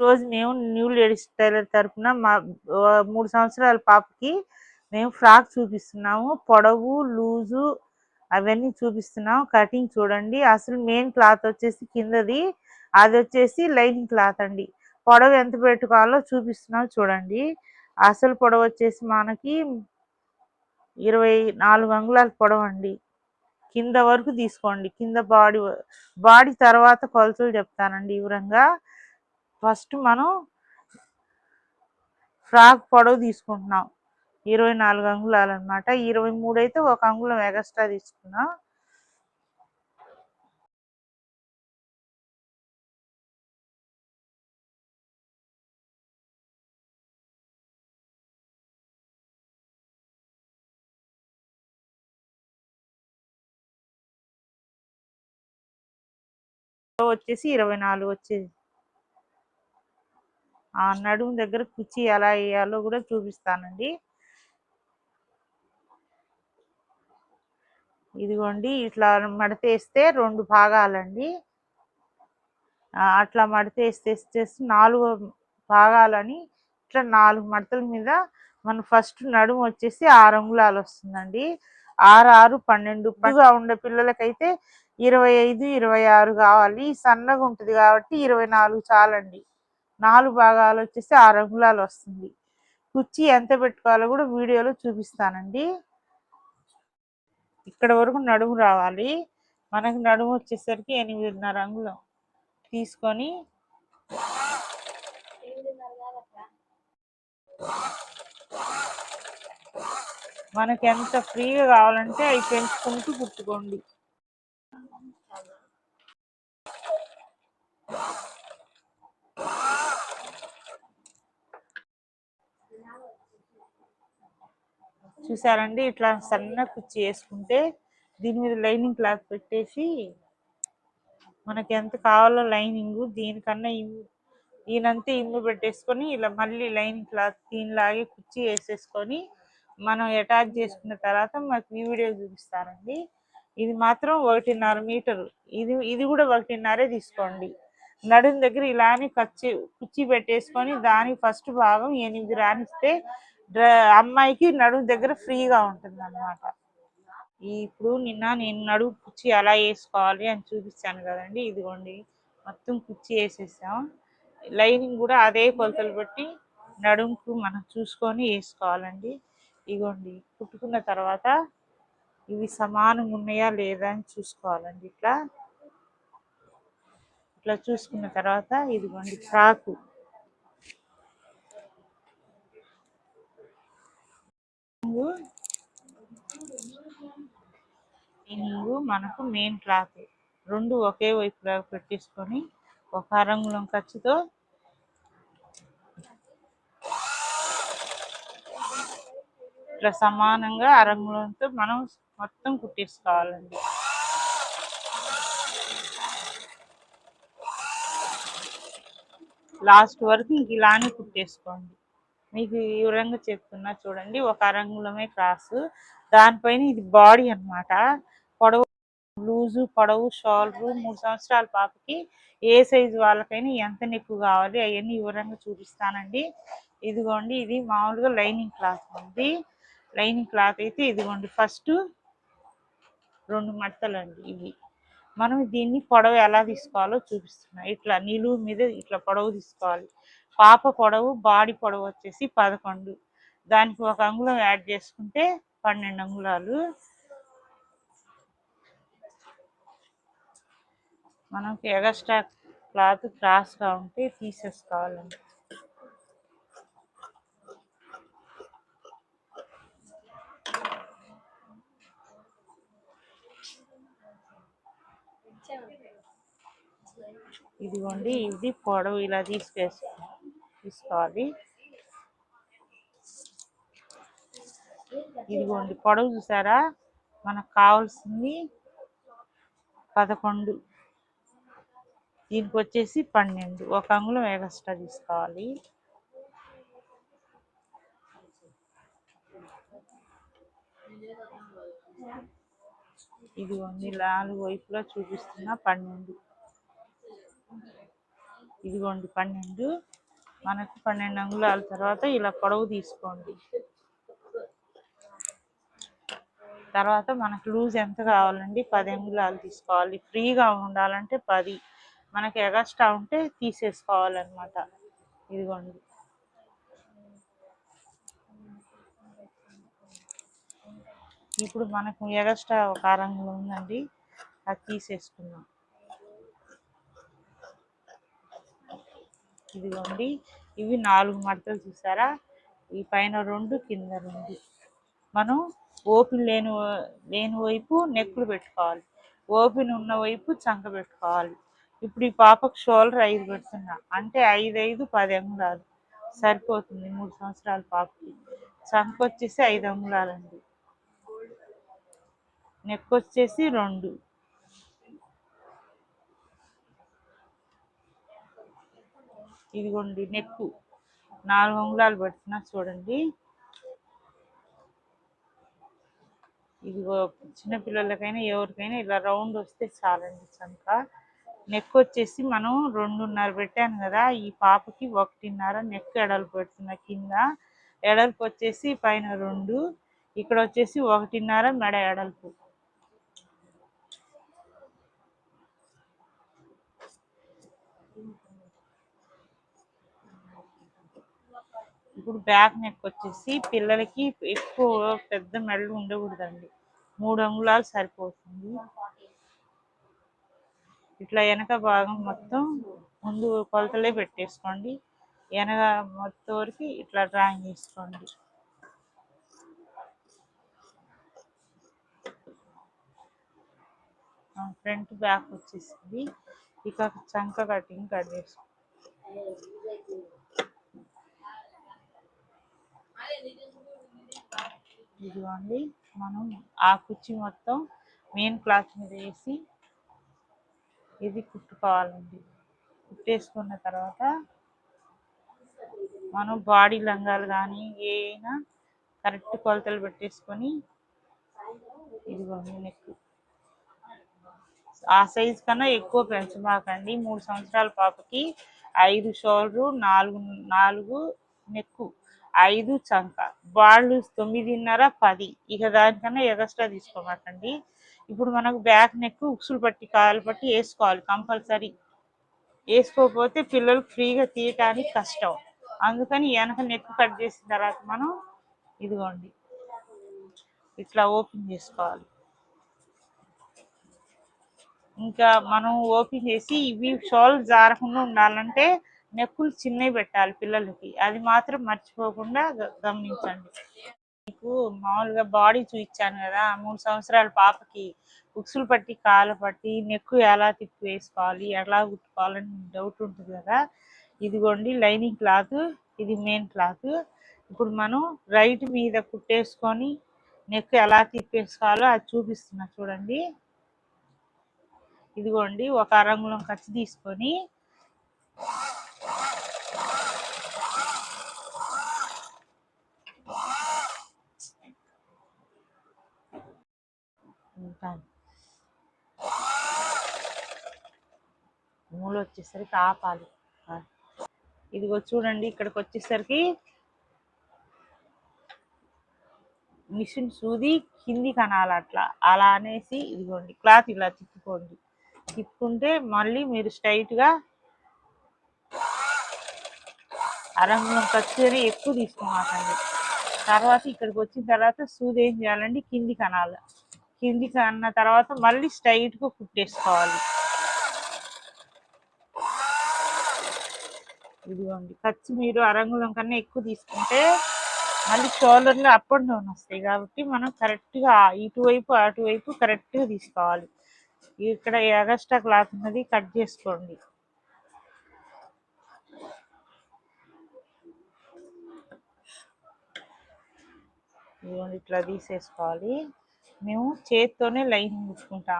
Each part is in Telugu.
రోజు మేము న్యూ లేడీస్ టైలర్ తరపున మా మూడు సంవత్సరాల పాపకి మేము ఫ్రాక్ చూపిస్తున్నాము పొడవు లూజు అవన్నీ చూపిస్తున్నాము కటింగ్ చూడండి. అసలు మెయిన్ క్లాత్ వచ్చేసి కిందది అది వచ్చేసి లైనింగ్ క్లాత్ అండి. పొడవు ఎంత పెట్టుకోవాలో చూపిస్తున్నాం చూడండి. అసలు పొడవు వచ్చేసి మనకి ఇరవై నాలుగు అంగుళాల పొడవు అండి. కింద వరకు తీసుకోండి. కింద బాడీ బాడీ తర్వాత కొలతలు చెప్తానండి వివరంగా. ఫస్ట్ మనం ఫ్రాక్ పొడవు తీసుకుంటున్నాం. ఇరవై నాలుగు అంగుళాలు అనమాట ఇరవై మూడు అయితే ఒక అంగుళం ఎగస్ట్రా తీసుకున్నాం. వచ్చేసి ఇరవై నాలుగు వచ్చేది. ఆ నడుము దగ్గర కుచ్చి ఎలా వేయాలో కూడా చూపిస్తానండి. ఇదిగోండి ఇట్లా మడతేస్తే రెండు భాగాలండి. అట్లా మడతేస్తే వేస్తే నాలుగు భాగాలని ఇట్లా నాలుగు మడతల మీద మన ఫస్ట్ నడుము వచ్చేసి ఆరు అంగుళాలు వస్తుందండి. ఆరు ఆరు పన్నెండు. పదిగా ఉండే పిల్లలకైతే ఇరవై ఐదు ఇరవై ఆరు కావాలి. సన్నగా ఉంటుంది కాబట్టి ఇరవై నాలుగు చాలండి. నాలుగు భాగాలు వచ్చేసి ఆరు అంగుళాలు వస్తుంది. కుర్చీ ఎంత పెట్టుకోవాలో కూడా వీడియోలో చూపిస్తానండి. ఇక్కడ వరకు నడుము రావాలి. మనకి నడుము వచ్చేసరికి ఎనిమిదిన్నర అంగుళం తీసుకొని మనకి ఎంత ఫ్రీగా కావాలంటే అవి పెంచుకుంటూ కుట్టుకోండి. చూసారండి? ఇట్లా సన్న కుచ్చి వేసుకుంటే దీని మీద లైనింగ్ క్లాత్ పెట్టేసి మనకి ఎంత కావాలో లైనింగ్ దీనికన్నా ఇమ్- దీనంతా ఇమ్ము పెట్టేసుకొని ఇలా మళ్ళీ లైనింగ్ క్లాత్ దీనిలాగే కుచ్చి వేసేసుకొని మనం అటాచ్ చేసుకున్న తర్వాత మాకు ఈ వీడియో చూపిస్తారండి. ఇది మాత్రం ఒకటిన్నర మీటరు. ఇది ఇది కూడా ఒకటిన్నరే తీసుకోండి. నడుం దగ్గర ఇలానే కచ్చి కుచ్చి పెట్టేసుకొని దానికి ఫస్ట్ భాగం ఎనిమిది రానిస్తే అమ్మాయికి నడుము దగ్గర ఫ్రీగా ఉంటుంది అనమాట ఇప్పుడు నిన్న నేను నడుము కుర్చీ ఎలా వేసుకోవాలి అని చూపిస్తాను కదండి. ఇదిగోండి మొత్తం కుర్చీ వేసేసాం. లైనింగ్ కూడా అదే కొలతలు బట్టి నడుముకు మనం చూసుకొని వేసుకోవాలండి. ఇగోండి కుట్టుకున్న తర్వాత ఇవి సమానంగా ఉన్నాయా లేదా అని చూసుకోవాలండి. ఇట్లా ఇట్లా చూసుకున్న తర్వాత ఇదిగోండి ఫ్రాకు. లైనింగ్ మనకు మెయిన్ క్లాత్ రెండు ఒకే వైపులా పెట్టేసుకొని ఒక అరంగుళం ఖర్చుతో ఇట్లా సమానంగా అరంగుళంతో మనం మొత్తం కుట్టేసుకోవాలండి. లాస్ట్ వరకు ఇంక ఇలానే కుట్టేసుకోండి. మీకు వివరంగా చెప్తున్నా చూడండి. ఒక అరంగుళమే క్రాస్. దానిపైన ఇది బాడీ అన్నమాట. పొడవు లూజు పొడవు షోల్డర్ మూడు సంవత్సరాల పాపకి ఏ సైజు వాళ్ళకైనా ఎంత నెక్కు కావాలి అవన్నీ వివరంగా చూపిస్తానండి. ఇదిగోండి ఇది మామూలుగా లైనింగ్ క్లాత్ ఉంది లైనింగ్ క్లాత్ అయితే ఇదిగోండి ఫస్ట్ రెండు మడతలండి ఇవి. మనం దీన్ని పొడవు ఎలా తీసుకోవాలో చూపిస్తున్నా. ఇట్లా నిలువు మీద ఇట్లా పొడవు తీసుకోవాలి. పాప పొడవు బాడీ పొడవు వచ్చేసి పదకొండు. దానికి ఒక అంగుళం యాడ్ చేసుకుంటే పన్నెండు అంగుళాలు. మనకి ఎగస్ట్రా క్లాత్ క్రాస్గా ఉంటే తీసేసుకోవాలండి ఇదిగోండి ఇది పొడవు ఇలా తీసుకేసి తీసుకోవాలి. ఇదిగోండి పొడవు చూసారా? మనకు కావాల్సింది పదకొండు. దీనికి వచ్చేసి పన్నెండు. ఒక అంగుళం ఎగస్ట్రా తీసుకోవాలి. ఇదిగోండి నాలుగు వైపులా చూపిస్తున్న పన్నెండు. ఇదిగోండి పన్నెండు. మనకు పన్నెండు అంగుళాల తర్వాత ఇలా పొడవు తీసుకోండి. తర్వాత మనకు లూజ్ ఎంత కావాలండి? పది అంగుళాలు తీసుకోవాలి. ఫ్రీగా ఉండాలంటే పది. మనకి ఎగస్ట్రా ఉంటే తీసేసుకోవాలన్నమాట. ఇదిగోండి. ఇప్పుడు మనకు ఎగస్ట్రా ఒక అరంగులు ఉందండి. అది తీసేసుకున్నాం ఇదిగోండి. ఇవి నాలుగు మడతలు చూసారా? ఈ పైన రెండు కింద రెండు. మనం ఓపెన్ లేని లేని వైపు నెక్కులు పెట్టుకోవాలి. ఓపెన్ ఉన్న వైపు చంక పెట్టుకోవాలి. ఇప్పుడు ఈ పాపకు షోల్డర్ ఐదు పెడుతున్నా. అంటే ఐదు ఐదు పది అంగుళాలు. సరిపోతుంది మూడు సంవత్సరాల పాపకి. చంక వచ్చేసి ఐదు అంగుళాలండి. నెక్ వచ్చేసి రెండు. ఇదిగోండి నెక్కు. నాలుగు అంగుళాలు పెడుతున్నా చూడండి. ఇదిగో చిన్నపిల్లలకైనా ఎవరికైనా ఇలా రౌండ్ వస్తే చాలండి చంక. నెక్ వచ్చేసి మనం రెండున్నర పెట్టాను కదా ఈ పాపకి ఒకటిన్నర నెక్ ఎడల్పు పెడుతున్నా కింద. ఎడల్పు వచ్చేసి పైన రెండు ఇక్కడ వచ్చేసి ఒకటిన్నర మెడ ఎడల్పు. ఇప్పుడు బ్యాక్ నెక్ వచ్చేసి పిల్లలకి ఎక్కువ పెద్ద మెడలు ఉండకూడదండి. మూడు అంగుళాలు సరిపోతుంది. ఇట్లా వెనక భాగం మొత్తం ముందు కొలతలే పెట్టేసుకోండి. వెనక మొత్తం వరకు ఇట్లా డ్రాయింగ్ చేసుకోండి. ఫ్రంట్ బ్యాక్ వచ్చేసింది. ఇక చంక కటింగ్ కట్ చేసుకోండి ఇదిగోండి మనం ఆ కుర్చీ మొత్తం మెయిన్ క్లాత్ మీద వేసి ఇది కుట్టుకోవాలండి. కుట్టేసుకున్న తర్వాత మనం బాడీ లంగాలు కానీ ఏ అయినా కరెక్ట్ కొలతలు పెట్టేసుకొని ఇదిగోండి నెక్ ఆ సైజ్ కన్నా ఎక్కువ పెంచమాకండి మూడు సంవత్సరాల పాపకి ఐదు షోల్డరు నాలుగు నాలుగు నెక్కు ఐదు చంక. బాళ్ళు తొమ్మిదిన్నర పది. ఇక దానికన్నా ఎగస్ట్రా తీసుకోమాకండి. ఇప్పుడు మనకు బ్యాక్ నెక్ ఉక్సులు పట్టి కాలు పట్టి వేసుకోవాలి కంపల్సరీ. వేసుకోకపోతే పిల్లలు ఫ్రీగా తీయటానికి కష్టం. అందుకని వెనక నెక్ కట్ చేసిన తర్వాత మనం ఇదిగోండి. ఇట్లా ఓపెన్ చేసుకోవాలి. ఇంకా మనం ఓపెన్ చేసి ఇవి షోల్ జారకుండా ఉండాలంటే నెక్కులు చిన్నవి పెట్టాలి పిల్లలకి. అది మాత్రం మర్చిపోకుండా గమనించండి. మీకు మామూలుగా బాడీ చూపించాను కదా మూడు సంవత్సరాల పాపకి ఉక్సులు పట్టి కాలు పట్టి నెక్కు ఎలా తిప్పి వేసుకోవాలి ఎలా కుట్టుకోవాలని డౌట్ ఉంటుంది కదా. ఇదిగోండి లైనింగ్ క్లాత్ ఇది మెయిన్ క్లాత్. ఇప్పుడు మనం రైట్ మీద కుట్టేసుకొని నెక్ ఎలా తిప్పేసుకోవాలో అది చూపిస్తున్నా చూడండి. ఇదిగోండి ఒక అరంగుళం ఖర్చు తీసుకొని ఉంటాను. మూలు వచ్చేసరికి ఆపాలి ఇదిగో చూడండి ఇక్కడికి వచ్చేసరికి మిషన్ సూది కింది కనాలి అట్లా. అలా అనేసి ఇదిగోండి క్లాత్ ఇలా తిప్పుకోండి. తిప్పుకుంటే మళ్ళీ మీరు స్ట్రైట్గా అరంగులం కచ్చేరి ఎక్కువ తీసుకోమాకండి. తర్వాత ఇక్కడికి వచ్చిన తర్వాత సూది ఏం చేయాలండి కింది కనాలి కిందికి అన్న తర్వాత మళ్ళీ స్ట్రైట్గా కుట్టేసుకోవాలి. ఇదిగోండి. ఖర్చు మీరు అరంగులం కన్నా ఎక్కువ తీసుకుంటే మళ్ళీ షోల్డర్లు అప్ అండ్ డౌన్ వస్తాయి కాబట్టి మనం కరెక్ట్గా ఇటువైపు అటువైపు కరెక్ట్గా తీసుకోవాలి. ఇక్కడ ఎగస్ట్రా క్లాత్ ఉన్నది కట్ చేసుకోండి. ఇదిగోండి ఇట్లా తీసేసుకోవాలి. మేము చేతితోనే లైనింగ్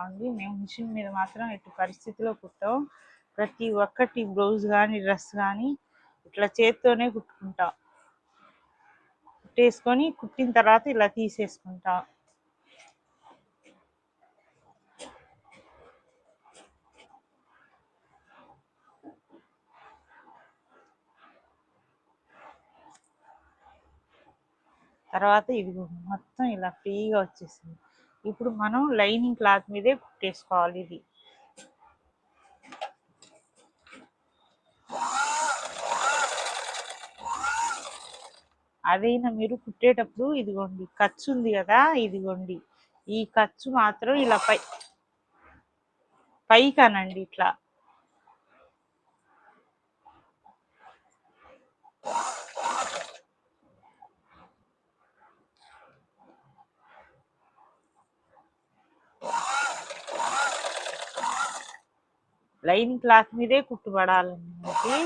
ఉంది మేము మిషన్ మీద మాత్రం ఎటు పరిస్థితిలో కుట్టాం. ప్రతి ఒక్కటి బ్లౌజ్ కానీ డ్రెస్ కానీ ఇట్లా చేతితోనే కుట్టుకుంటాం. కుట్టేసుకొని కుట్టిన తర్వాత ఇలా తీసేసుకుంటాం. తర్వాత ఇది మొత్తం ఇలా ఫ్రీగా వచ్చేసింది. ఇప్పుడు మనం లైనింగ్ క్లాత్ మీదే కుట్టేసుకోవాలి ఇది. అదైనా మీరు కుట్టేటప్పుడు ఇదిగోండి ఖర్చు ఉంది కదా ఇదిగోండి. ఈ ఖర్చు మాత్రం ఇలా పై పైకనండి ఇట్లా. లైన్ క్లాత్ మీదే కుట్టుబడాలండి మనకి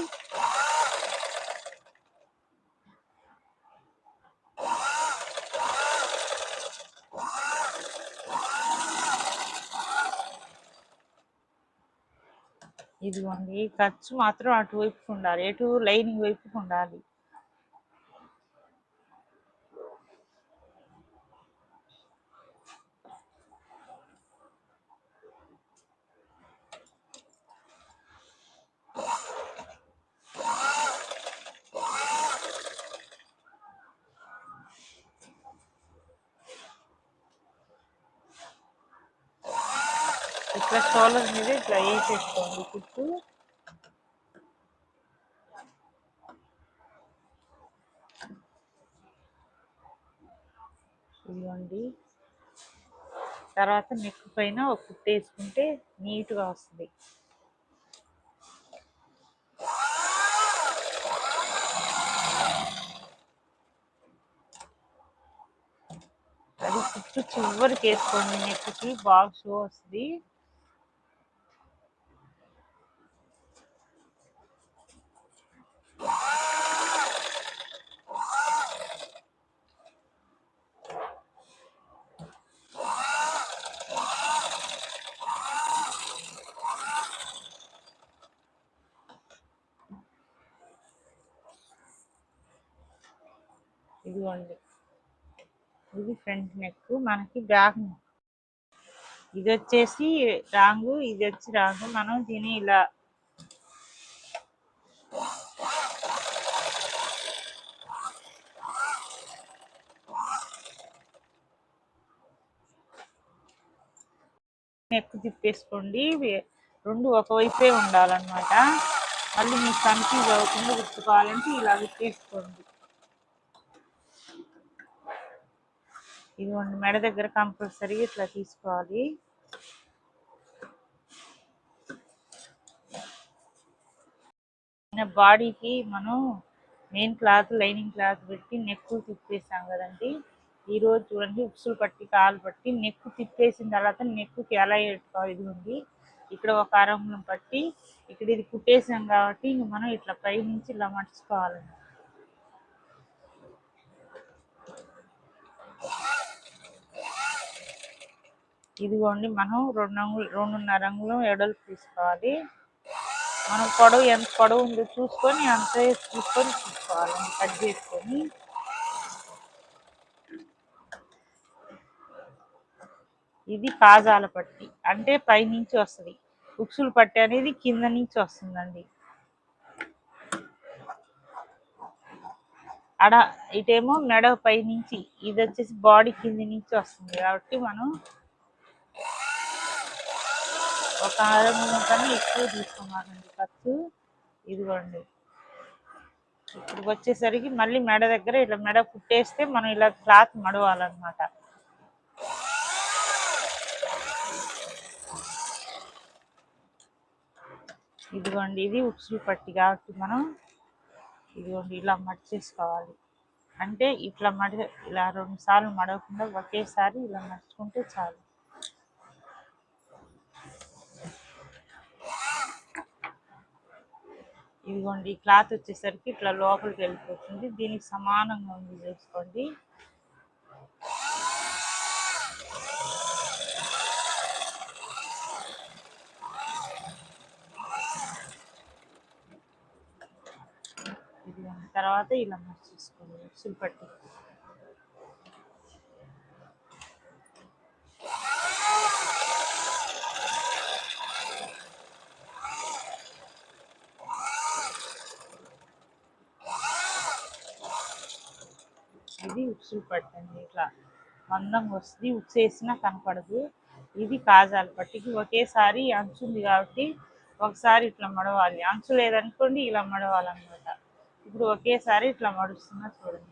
ఇదిగోండి ఖర్చు మాత్రం అటువైపుకు ఉండాలి ఎటు లైనింగ్ వైపుకు ఉండాలి ఇట్లా షోల్డర్ మీద ఇట్లా చుట్టూ ఇదిగోండి. తర్వాత నెక్ పైన ఒక కుట్టు వేసుకుంటే నీట్గా వస్తుంది. అది కుట్టు చివరికి వేసుకోండి. నెక్కి బాగా షో వస్తుంది. ఇదిగోండి. ఇది ఫ్రంట్ నెక్ మనకి బ్యాక్ నెక్. ఇది వచ్చేసి రాంగు ఇది వచ్చి రాంగు. మనం దీని ఇలా నెక్ తిప్పేసుకోండి. రెండు ఒకవైపే ఉండాలన్నమాట. మళ్ళీ మీకు కన్ఫ్యూజ్ అవ్వకుండా గుర్తుకోవాలంటే ఇలా గుర్తేసుకోండి ఇదిగోండి మెడ దగ్గర కంపల్సరీ ఇట్లా తీసుకోవాలి. బాడీకి మనం మెయిన్ క్లాత్ లైనింగ్ క్లాత్ పెట్టి నెక్ తిప్పేసాం కదండి. ఈ రోజు చూడండి ఉక్సులు పట్టి కాలు పట్టి నెక్ తిప్పేసిన తర్వాత నెక్కి ఎలా పెట్టుకోవాలి ఇది ఉంది ఇక్కడ ఒక అరంగులం పట్టి ఇక్కడ ఇది కుట్టేసాం కాబట్టి ఇంక మనం ఇట్లా పై నుంచి ఇలా మర్చుకోవాలండి ఇదిగోండి మనం రెండు అంగులు రెండున్నర అంగుళం ఎడలు తీసుకోవాలి. మనం పొడవు ఎంత పొడవు ఉందో చూసుకొని అంత చూసుకొని తీసుకోవాలి. కట్ చేసుకొని. ఇది పాజాల పట్టి అంటే పైనుంచి వస్తుంది. ఉక్సులు పట్టి అనేది కింద నుంచి వస్తుందండి. అడ ఇటేమో మెడ పై నుంచి ఇది వచ్చేసి బాడీ కింద నుంచి వస్తుంది. కాబట్టి మనం ఒక అరముఖం కన్నా ఎక్కువ తీసుకున్నానండి ఖర్చు ఇదిగోండి. ఇప్పుడు వచ్చేసరికి మళ్ళీ మెడ దగ్గర ఇలా మెడ కుట్టేస్తే మనం ఇలా క్లాత్ మడవాలన్నమాట. ఇదిగోండి ఇది ఉక్సులు పట్టి కాబట్టి మనం ఇదిగోండి ఇలా మడిచేసుకోవాలి. అంటే ఇట్లా మడి ఇలా రెండు సార్లు మడవకుండా ఒకేసారి ఇలా మడుచుకుంటే చాలు. ఇదిగోండి ఈ క్లాత్ వచ్చేసరికి ఇట్లా లోపలికి వెళ్ళిపోతుంది. దీనికి సమానంగా ఉంది చూసుకోండి. తర్వాత ఇలా మర్చేసుకోండి సుల్పట్టి ఇది ఉప్సులు పట్టండి. ఇట్లా మందంగా వస్తుంది. ఉక్సు వేసినా కనపడదు. ఇది కాజాల పట్టికి ఒకేసారి అంచు ఉంది కాబట్టి ఒకసారి ఇట్లా మడవాలి. అంచు లేదనుకోండి ఇలా మడవాలన్నమాట. ఇప్పుడు ఒకేసారి ఇట్లా మడుస్తున్నా చూడండి.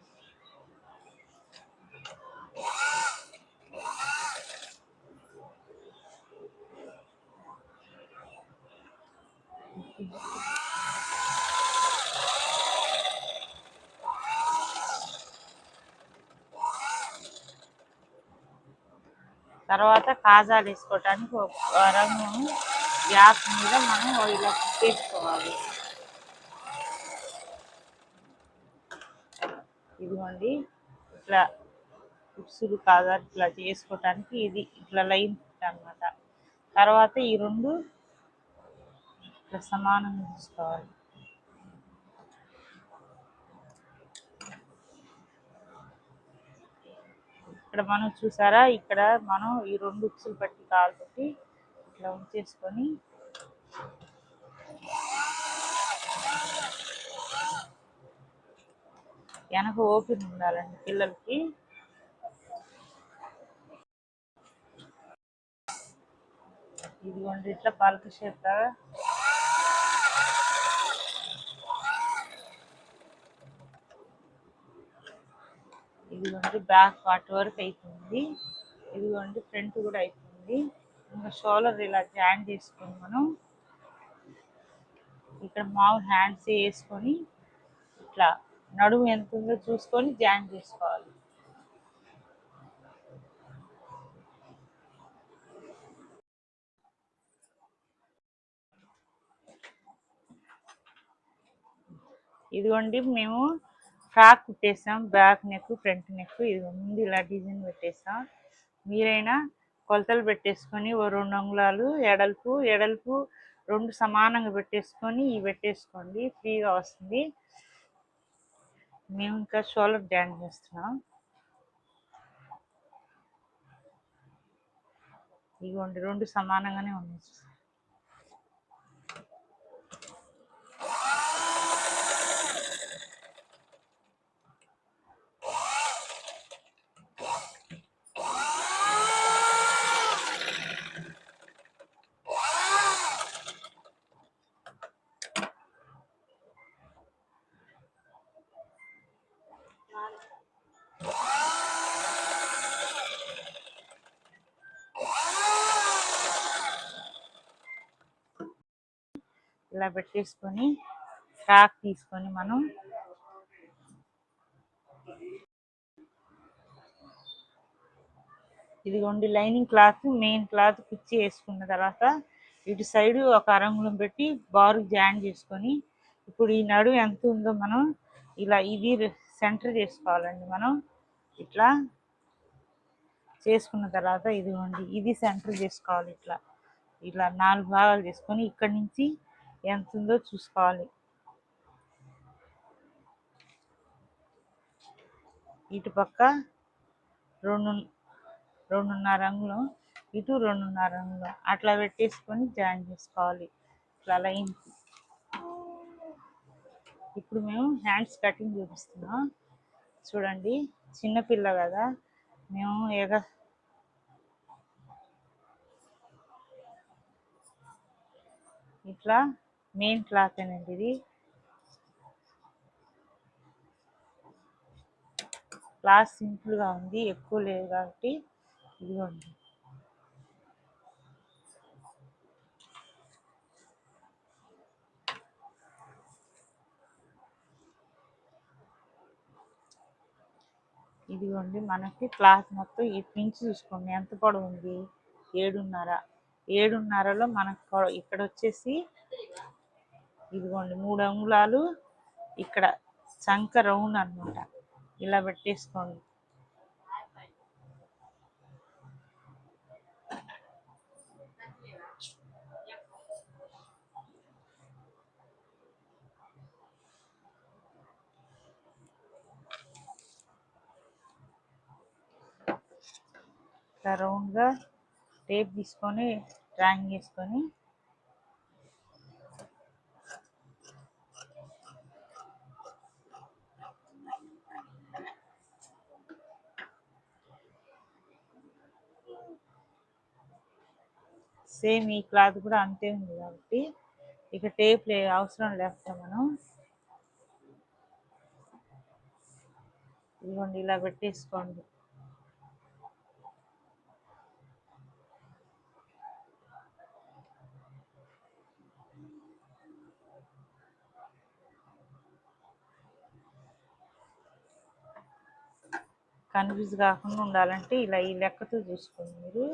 తర్వాత కాజాలు వేసుకోవటానికి ఒక రంగు గ్యాస్ మీద మనం ఇలా కుట్టేసుకోవాలి ఇదిగోండి ఇట్లా ఉప్సులు కాజాలు ఇట్లా చేసుకోవటానికి ఇది ఇట్లా లైన్ అన్నమాట తర్వాత ఈ రెండు ఇట్లా సమానంగా తీసుకోవాలి. ఇక్కడ మనం చూసారా? ఇక్కడ మనం ఈ రెండు ఉక్సులు పట్టి కాలు పెట్టి ఇట్లా ఉంచేసుకొని వెనక ఓపెన్ ఉండాలండి పిల్లలకి. ఇదిగోండి ఇట్లా పలక షేప్ లాగా ఇదిగోండి బ్యాక్ పార్ట్ వరకు అయిపోయింది. ఇదిగోండి ఫ్రంట్ కూడా అయిపోయింది. ఇంకా షోల్డర్ ఇలా జాయిన్ చేసుకొని మనం ఇక్కడ మామూలు హ్యాండ్స్ వేసుకొని ఇట్లా నడుము ఎంత ఉందో చూసుకొని జాయిన్ చేసుకోవాలి. ఇదిగోండి మేము ఫ్రాక్ కుట్టేసాం బ్యాక్ నెక్ ఫ్రంట్ నెక్ ఇది ముందు ఇలా డిజైన్ పెట్టేసాం. మీరైనా కొలతలు పెట్టేసుకొని ఓ రెండు అంగుళాలు ఎడల్పు ఎడల్పు రెండు సమానంగా పెట్టేసుకొని ఇవి పెట్టేసుకోండి ఫ్రీగా వస్తుంది. మేము ఇంకా షోలర్ జాయిన్ చేస్తున్నాం. ఇదిగోండి రెండు సమానంగానే ఉన్నాయి. ఇలా పెట్టేసుకొని ఫ్రాక్ తీసుకొని మనం ఇదిగోండి లైనింగ్ క్లాత్ మెయిన్ క్లాత్ పిచ్చి వేసుకున్న తర్వాత ఇటు సైడ్ ఒక అరంగుళం పెట్టి బారు జాయిన్ చేసుకొని ఇప్పుడు ఈ నడు ఎంత ఉందో మనం ఇలా ఇది సెంటర్ చేసుకోవాలండి మనం. ఇట్లా చేసుకున్న తర్వాత ఇదిగోండి ఇది సెంటర్ చేసుకోవాలి ఇట్లా. ఇలా నాలుగు భాగాలు చేసుకొని ఇక్కడి నుంచి ఎంత ఉందో చూసుకోవాలి ఇటు పక్క రెండు రెండున్నర రంగులు ఇటు రెండున్నర రంగులు అట్లా పెట్టేసుకొని జాయిన్ చేసుకోవాలి ఇట్లా లైన్ ఇప్పుడు మేము హ్యాండ్స్ కటింగ్ చూపిస్తున్నాం చూడండి చిన్నపిల్ల కదా మేము ఎగ ఇట్లా మెయిన్ క్లాత్ అనేది ఇది. క్లాత్ సింపుల్గా ఉంది ఎక్కువ లేదు కాబట్టి ఇదిగోండి. ఇదిగోండి మనకి క్లాత్ మొత్తం ఈ నుంచి చూసుకోండి ఎంత పొడవు ఉంది? ఏడున్నర. ఏడున్నరలో మనకు ఇక్కడ వచ్చేసి ఇదిగోండి మూడు అంగుళాలు ఇక్కడ చంక రౌండ్ అన్నమాట. ఇలా పెట్టేసుకోండి. ఇట్లా రౌండ్గా టేప్ తీసుకొని డ్రాయింగ్ చేసుకొని సేమ్ ఈ క్లాత్ కూడా అంతే ఉంది కాబట్టి ఇక టేప్ లే అవసరం లేకపోతే మనం ఇదిగోండి ఇలా పెట్టేసుకోండి. కన్ఫ్యూజ్ కాకుండా ఉండాలంటే ఇలా ఈ లెక్కతో చూసుకోండి మీరు.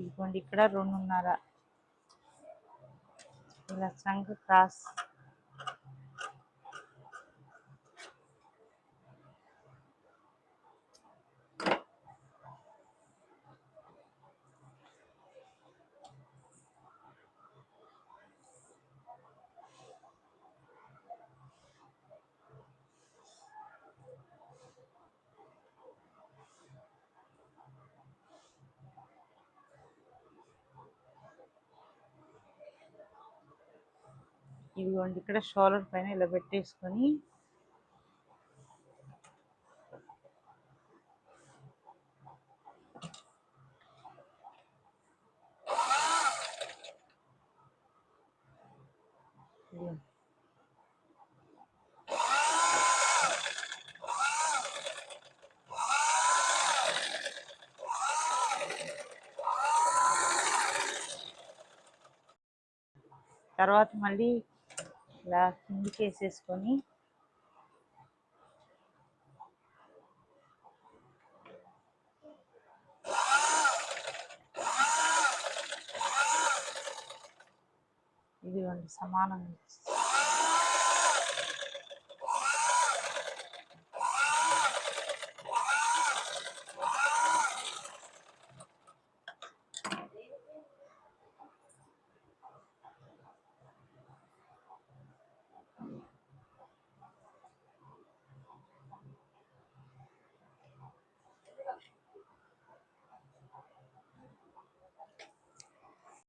ఇదిగోండి ఇక్కడ రెండున్నర. ఇలా సంఘ క్రాస్ ఇదిగోండి ఇక్కడ షోలర్ పైన ఇలా పెట్టేసుకొని తర్వాత మళ్ళీ ఇలా కిందికి వేసేసుకొని ఇదిగోండి సమానం